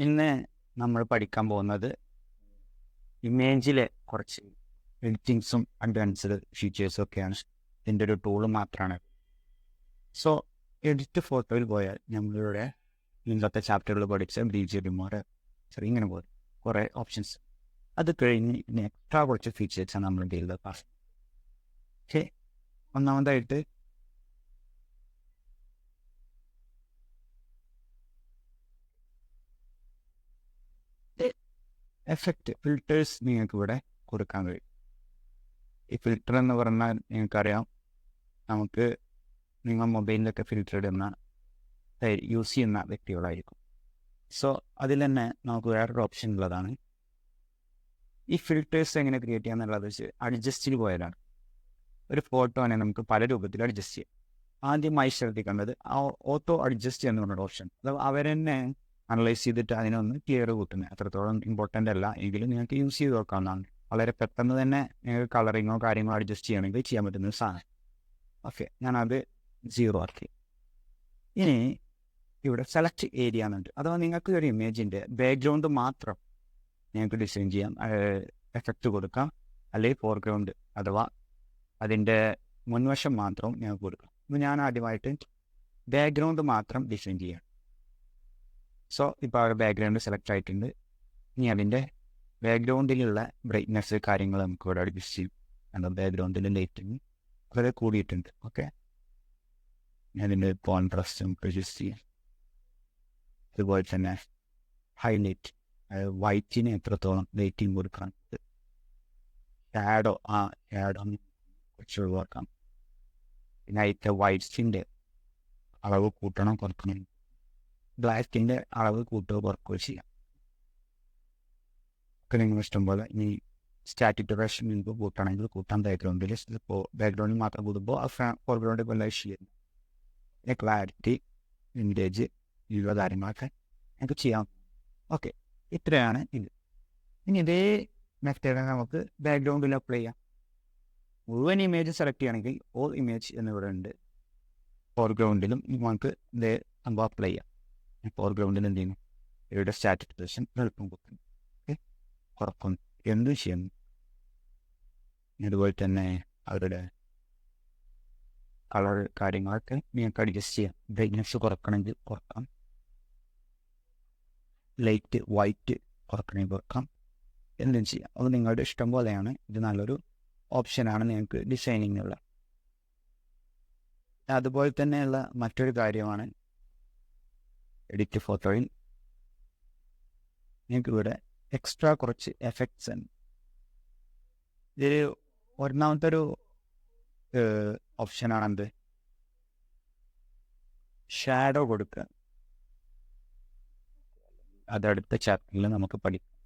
ഇന്ന് നമ്മൾ പഠിക്കാൻ പോകുന്നത് ഇമേജിലെ കുറച്ച് എഡിറ്റിങ്സും അഡ്വാൻസ്ഡ് ഫീച്ചേഴ്സും ഒക്കെയാണ്. ഇതിന്റെ ഒരു ടൂൾ മാത്രമാണ് സോ എഡിറ്റ് ഫോട്ടോയിൽ പോയാൽ നമ്മളിവിടെ ഇന്നത്തെ ചാപ്റ്ററുകൾ പഠിച്ച ബി ജി ചെറിയ ഇങ്ങനെ പോകും കുറേ ഓപ്ഷൻസ് അത് കഴിഞ്ഞ് ഇനി എക്സ്ട്രാ കുറച്ച് ഫീച്ചേഴ്സാണ് നമ്മൾ ഡീൽ പാസ് ഓക്കെ ഒന്നാമതായിട്ട് എഫക്റ്റ് ഫിൽറ്റേഴ്സ് നിങ്ങൾക്ക് ഇവിടെ കൊടുക്കാൻ കഴിയും. ഈ ഫിൽറ്റർ എന്ന് പറഞ്ഞാൽ നിങ്ങൾക്കറിയാം നമുക്ക് നിങ്ങൾ മൊബൈലിലൊക്കെ ഫിൽറ്റർ ഇടുന്ന യൂസ് ചെയ്യുന്ന വ്യക്തികളായിരിക്കും. സോ അതിൽ തന്നെ നമുക്ക് വേറൊരു ഓപ്ഷൻ ഉള്ളതാണ്. ഈ ഫിൽറ്റേഴ്സ് എങ്ങനെ ക്രിയേറ്റ് ചെയ്യാന്നുള്ളത് വെച്ച് അഡ്ജസ്റ്റിൽ പോയാലാണ് ഒരു ഫോട്ടോനെ നമുക്ക് പല രൂപത്തിൽ അഡ്ജസ്റ്റ് ചെയ്യാം. ആദ്യമായി ശ്രദ്ധിക്കേണ്ടത് ഓട്ടോ അഡ്ജസ്റ്റ് എന്ന് പറഞ്ഞൊരു ഓപ്ഷൻ അത് അവരെന്നെ അനലൈസ് ചെയ്തിട്ട് അതിനൊന്ന് ക്ലിയർ കൂട്ടുന്നത് അത്രത്തോളം ഇമ്പോർട്ടന്റ് അല്ല. എങ്കിലും നിങ്ങൾക്ക് യൂസ് ചെയ്ത് നോക്കാവുന്നതാണ്. വളരെ പെട്ടെന്ന് തന്നെ നിങ്ങൾക്ക് കളറിങ്ങോ കാര്യങ്ങളോ അഡ്ജസ്റ്റ് ചെയ്യണമെങ്കിൽ ചെയ്യാൻ പറ്റുന്ന സാധനം. ഓക്കെ ഞാനത് സീറോ ആക്കി. ഇനി ഇവിടെ സെലക്ട് ഏരിയ എന്നുണ്ട് അഥവാ നിങ്ങൾക്ക് ഒരു ഇമേജിന്റെ ബാക്ക്ഗ്രൗണ്ട് മാത്രം നിങ്ങൾക്ക് ഡിസൈൻ ചെയ്യാം. എഫക്റ്റ് കൊടുക്കാം. അല്ലെങ്കിൽ ഫോർഗ്രൗണ്ട് അഥവാ അതിന്റെ മുൻവശം മാത്രം ഞങ്ങൾക്ക് കൊടുക്കാം. അപ്പോൾ ഞാൻ ആദ്യമായിട്ട് ബാക്ക്ഗ്രൗണ്ട് മാത്രം ഡിസൈൻ ചെയ്യാം സോ ഇപ്പോൾ ആ ബാക്ക്ഗ്രൗണ്ട് സെലക്ട് ആയിട്ടുണ്ട്. ഇനി അതിന്റെ ബാക്ക്ഗ്രൗണ്ടിലുള്ള ബ്രൈറ്റ്നെസ് കാര്യങ്ങൾ നമുക്ക് ഇവിടെ അഡ്ജസ്റ്റ് ചെയ്യും. കാരണം ബാക്ക്ഗ്രൗണ്ടിൽ ലൈറ്റിങ് വളരെ കൂടിയിട്ടുണ്ട്. ഓക്കെ അതിന്റെ കോൺട്രാസ്റ്റ് നമുക്ക് അഡ്ജസ്റ്റ് ചെയ്യാം. അതുപോലെ തന്നെ ഹൈലൈറ്റ് വൈറ്റിന് എത്രത്തോളം ലൈറ്റിങ് കൊടുക്കണം? ഷാഡോ ആ ഷാഡോ കുറച്ച് ഒഴിവാക്കാം. പിന്നെ അതിന്റെ വൈറ്റ്സിന്റെ അളവ് കൂട്ടണം കുറക്കണം. ബ്ലാക്കിന്റെ അളവ് കൂട്ടുകയോ കുറക്കുകയോ ചെയ്യാം. ഒക്കെ നിങ്ങൾ ഇഷ്ടം പോലെ ഇനി സ്റ്റാറ്റിക് ഡെക്കറേഷൻ നിങ്ങൾക്ക് കൂട്ടണമെങ്കിൽ കൂട്ടാൻ ബാക്ക്ഗ്രൗണ്ടിൽ ഇപ്പോൾ ബാക്ക്ഗ്രൗണ്ടിൽ മാത്രം കൂടുമ്പോൾ ആ ഫോർഗ്രൗണ്ടിൽ പോലെ ചെയ്യുന്നു. പിന്നെ ക്ലാരിറ്റി വിന്റേജ് ഇവ കാര്യങ്ങളൊക്കെ നമുക്ക് ചെയ്യാം. ഓക്കെ ഇത്രയാണ് ഇത്. ഇനി ഇതേ മെത്തേഡ് നമുക്ക് ബാക്ക്ഗ്രൗണ്ടിൽ അപ്ലൈ ചെയ്യാം. മുഴുവൻ ഇമേജ് സെലക്ട് ചെയ്യുകയാണെങ്കിൽ ഓൾ ഇമേജ് എന്നിവിടെ ഉണ്ട്. ഫോർഗ്രൗണ്ടിലും നമുക്ക് ഇതേ സംഭവം അപ്ലൈ ചെയ്യാം. ഫോർഗ്രൗണ്ടിൽ എന്ത് ചെയ്യുന്നു ഇവരുടെ സ്റ്റാറ്റിക് പൊസിഷൻ എളുപ്പം കൊടുക്കുന്നു ഓക്കെ കുറക്കുന്നു എന്തും ചെയ്യുന്നു അതുപോലെ തന്നെ അവരുടെ കളർ കാര്യങ്ങളൊക്കെ നിങ്ങൾക്ക് അഡ്ജസ്റ്റ് ചെയ്യാം. ബ്രൈറ്റ്നെസ് കുറക്കണമെങ്കിൽ കുറക്കാം. ലൈറ്റ് വൈറ്റ് കുറക്കണമെങ്കിൽ കുറക്കാം. എന്തും ചെയ്യാം. അത് നിങ്ങളുടെ ഇഷ്ടം പോലെയാണ്. ഇത് നല്ലൊരു ഓപ്ഷനാണ് നിങ്ങൾക്ക് ഡിസൈനിങ്ങിനുള്ള അതുപോലെ തന്നെയുള്ള മറ്റൊരു കാര്യമാണ് എഡിറ്റ് ഫോട്ടോയിൽ നിങ്ങൾക്ക് ഇവിടെ എക്സ്ട്രാ കുറച്ച് എഫക്ട്സ് ഉണ്ട് ഇതിൽ ഒന്നാമത്തെ ഒരു ഓപ്ഷനാണെന്ത് ഷാഡോ കൊടുക്കുക അതടുത്ത ചാപ്റ്ററിൽ നമുക്ക് പഠിക്കാം.